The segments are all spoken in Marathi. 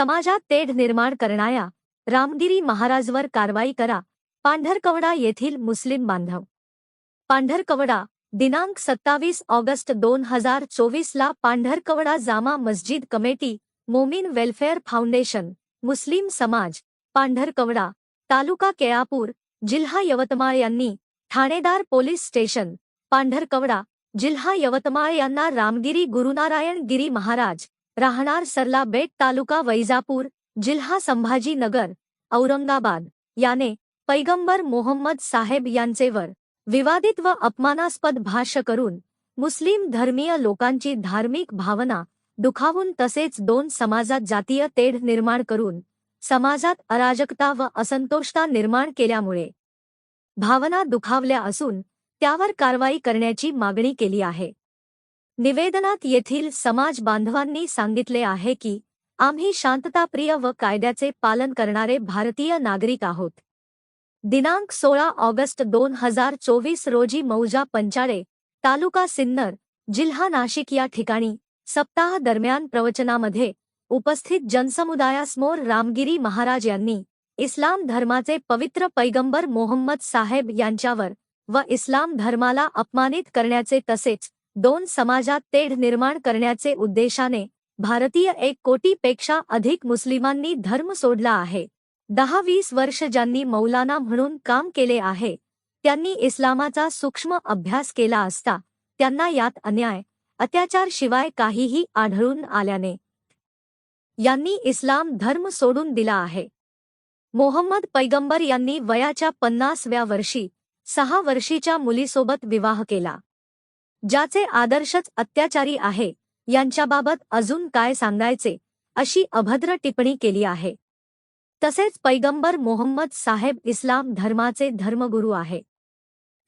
समाजात तेढ निर्माण करणाऱ्या रामगिरी महाराजवर कारवाई करा. पांढरकवडा येथील मुस्लिम बांधव. पांढरकवडा दिनांक सत्तावीस ऑगस्ट दोन हजार चोवीसला Pandharkawada Jama Masjid committee Momin welfare foundation मुस्लिम समाज पांढरकवडा तालुका केळापूर जिल्हा यवतमाळ यांनी ठाणेदार पोलीस स्टेशन पांढरकवडा जिल्हा यवतमाळ यांना रामगिरी गुरुनारायण गिरी महाराज राहणार सरला बेट तालुका वैजापूर जिल्हा संभाजीनगर औरंगाबाद. याने पैगंबर मोहम्मद साहेब यांचेवर विवादित व अपमानास्पद भाष्य करून मुस्लिम धर्मीय लोकांची धार्मिक भावना दुखावून तसेच दोन समाजात जातीय तेढ निर्माण करून समाजात अराजकता व असंतोषता निर्माण केल्यामुळे भावना दुखावल्या असून त्यावर कारवाई करण्याची मागणी केली आहे. निवेदनात येथील समाज बांधवांनी सांगितले आहे की आम्ही शांतताप्रिय व कायद्याचे पालन करणारे भारतीय नागरिक आहोत. दिनांक सोळा ऑगस्ट दोन हजार चोवीस रोजी मौजा पंचाळे तालुका सिन्नर जिल्हा नाशिक या ठिकाणी सप्ताह दरम्यान प्रवचनामध्ये उपस्थित जनसमुदायासमोर रामगिरी महाराज यांनी इस्लाम धर्माचे पवित्र पैगंबर मोहम्मद साहेब यांच्यावर व इस्लाम धर्माला अपमानित करण्याचे तसेच दोन समाजात तेढ निर्माण करण्याचे उद्देशाने भारतीय एक कोटीपेक्षा अधिक मुस्लिमांनी धर्म सोडला आहे. दहा वीस वर्ष ज्यांनी मौलाना म्हणून काम केले आहे त्यांनी इस्लामाचा सूक्ष्म अभ्यास केला असता त्यांना यात अन्याय अत्याचार शिवाय काहीही आढळून आल्याने यांनी इस्लाम धर्म सोडून दिला आहे. मोहम्मद पैगंबर यांनी वयाच्या पन्नासव्या वर्षी सहा वर्षीच्या मुलीसोबत विवाह केला. ज्याचे आदर्शच अत्याचारी आहे यांच्याबाबत अजून काय सांगायचे अशी अभद्र टिप्पणी केली आहे. तसेच पैगंबर मोहम्मद साहेब इस्लाम धर्माचे धर्मगुरू आहे.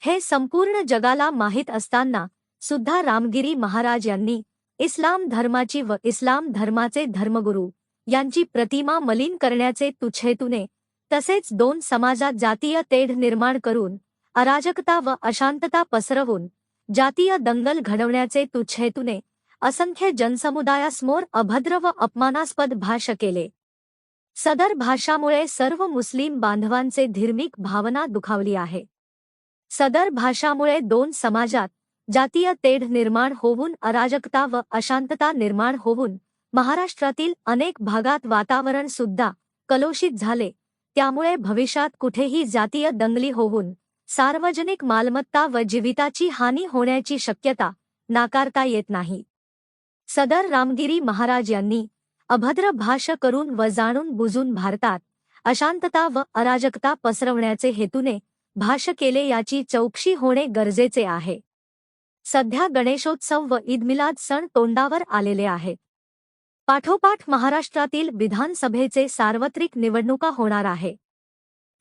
हे संपूर्ण जगाला माहीत असताना सुद्धा रामगिरी महाराज यांनी इस्लाम धर्माची व इस्लाम धर्माचे धर्मगुरू यांची प्रतिमा मलिन करण्याचे तुच्छेतूने तसेच दोन समाजात जातीय तेढ निर्माण करून अराजकता व अशांतता पसरवून जातीय दंगल घडवण्याचे तुच्छेतुने असंख्य जनसमुदायासमोर अभद्र व अपमानास्पद भाष्य केले. सदर भाषामुळे सर्व मुस्लिम बांधवांचे धार्मिक भावना दुखावली आहे. सदर भाषामुळे दोन समाजात जातीय तेढ निर्माण होऊन अराजकता व अशांतता निर्माण होऊन महाराष्ट्रातील अनेक भागात वातावरण सुद्धा कलोषित झाले. त्यामुळे भविष्यात कुठेही जातीय दंगली होऊन सार्वजनिक मालमत्ता व जीविताची हानी होण्याची शक्यता नाकारता येत नाही. सदर रामगिरी महाराज यांनी अभद्र भाष्य करून व जाणून बुजून भारतात अशांतता व अराजकता पसरवण्याचे हेतूने भाष्य केले याची चौकशी होणे गरजेचे आहे. सध्या गणेशोत्सव व ईदमिलाद सण तोंडावर आलेले आहेत पाठोपाठ महाराष्ट्रातील विधानसभेचे सार्वत्रिक निवडणुका होणार आहे.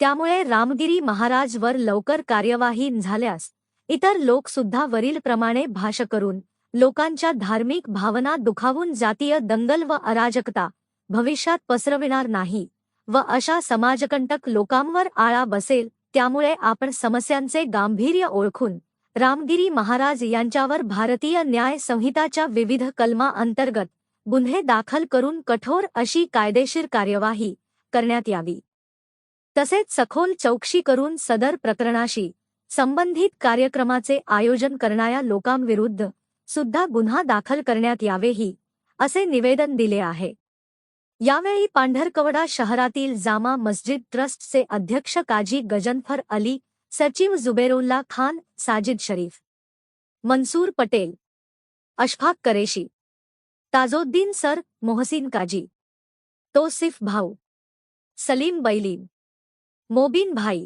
त्यामुळे रामगिरी महाराज वर लवकर कार्यवाही झाल्यास इतर लोक सुद्धा वरीलप्रमाणे भाष्य करून लोकांच्या धार्मिक भावना दुखावून जातीय दंगल व अराजकता भविष्यात पसरविणार नाही व अशा समाजकंटक लोकांवर आळा बसेल त्यामुळे आपण समस्यांचे गांभीर्य ओळखून रामगिरी महाराज यांच्यावर भारतीय न्याय संहिताच्या विविध कलमा अंतर्गत गुन्हे दाखल करून कठोर अशी कायदेशीर कार्यवाही करण्यात यावी. तसेच सखोल चौकशी करून सदर प्रकरणाशी संबंधित कार्यक्रमाचे आयोजन करणाऱ्या लोकांविरुद्ध सुद्धा गुन्हा दाखल करण्यात यावेही असे निवेदन दिले आहे. यावेळी पांढरकवडा शहरातील जामा मस्जिद ट्रस्टचे अध्यक्ष काजी गजनफर अली सचिव जुबेरुल्ला खान साजिद शरीफ मंसूर पटेल अशफाक करेशी ताजोद्दीन सर मोहसिन काजी तोसिफ भाऊ सलीम बैलीम मोबिन भाई,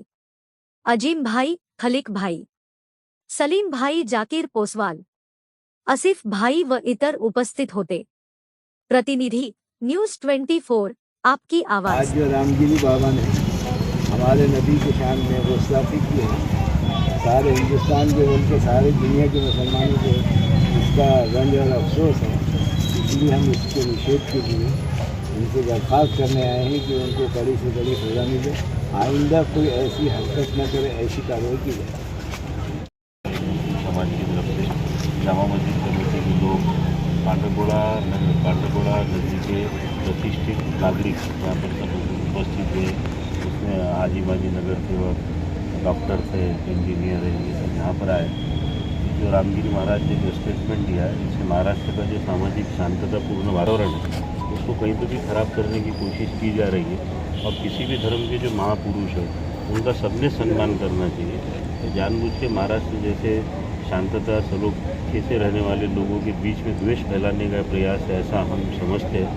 अजीम भाई, खलिक भाई, सलीम भाई, जाकिर पोसवाल आसिफ भाई व इतर उपस्थित होते। प्रतिनिधी, न्यूज़ ट्वेंटी फोर, आपकी आज आवाज़ जो रामगिरी बाबा ने हमारे नबी के शान में गुस्ताखी की है, सारे हिंदुस्तान के बल्कि सारे दुनिया के मुसलमानों को इसका रंज और अफसोस है, इसलिए हम इसके निषेध के लिए उनसे दरख्वास्त करने आए हैं कि उनको कड़ी से कड़ी सजा मिले आइंदा कोई ऐसी हरकत न करे, ऐसी कार्रवाई की जाए। समाज की तरफ़ से जामा मस्जिद कमेटी के लोग पांडरगोड़ा नगर पांडकोड़ा नदी के प्रतिष्ठित नागरिक यहाँ पर सब उपस्थित हुए उसमें हाजी माजी नगर सेवक, डॉक्टर थे, इंजीनियर है, ये सब यहाँ पर आए। जो रामगिरी महाराज ने जो स्टेटमेंट दिया है, इससे महाराष्ट्र का जो सामाजिक शांततापूर्ण वातावरण है उसको कहीं पर भी खराब करने की कोशिश की जा रही है और किसी भी धर्म के जो महापुरुष है, उनका सबने सम्मान करना चाहिए। तो जानबूझ के महाराष्ट्र जैसे शांतता, सलोखे कैसे रहने वाले लोगों के बीच में द्वेष फैलाने का प्रयास है ऐसा हम समझते हैं।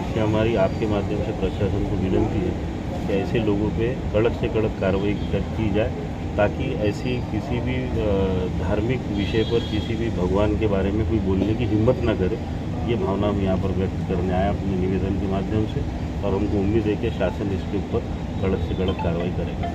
इसलिए हमारी आपके माध्यम से प्रशासन को विनंती है कि ऐसे लोगों पे कड़क से कड़क कार्रवाई की जाए, ताकि ऐसी किसी भी धार्मिक विषय पर किसी भी भगवान के बारे में कोई बोलने की हिम्मत ना करे। ये भावना हम यहाँ पर व्यक्त करने आए अपने निवेदन के माध्यम से और हमको उम्मीद है कि शासन इसके ऊपर कड़क से कड़क कार्रवाई करेगा।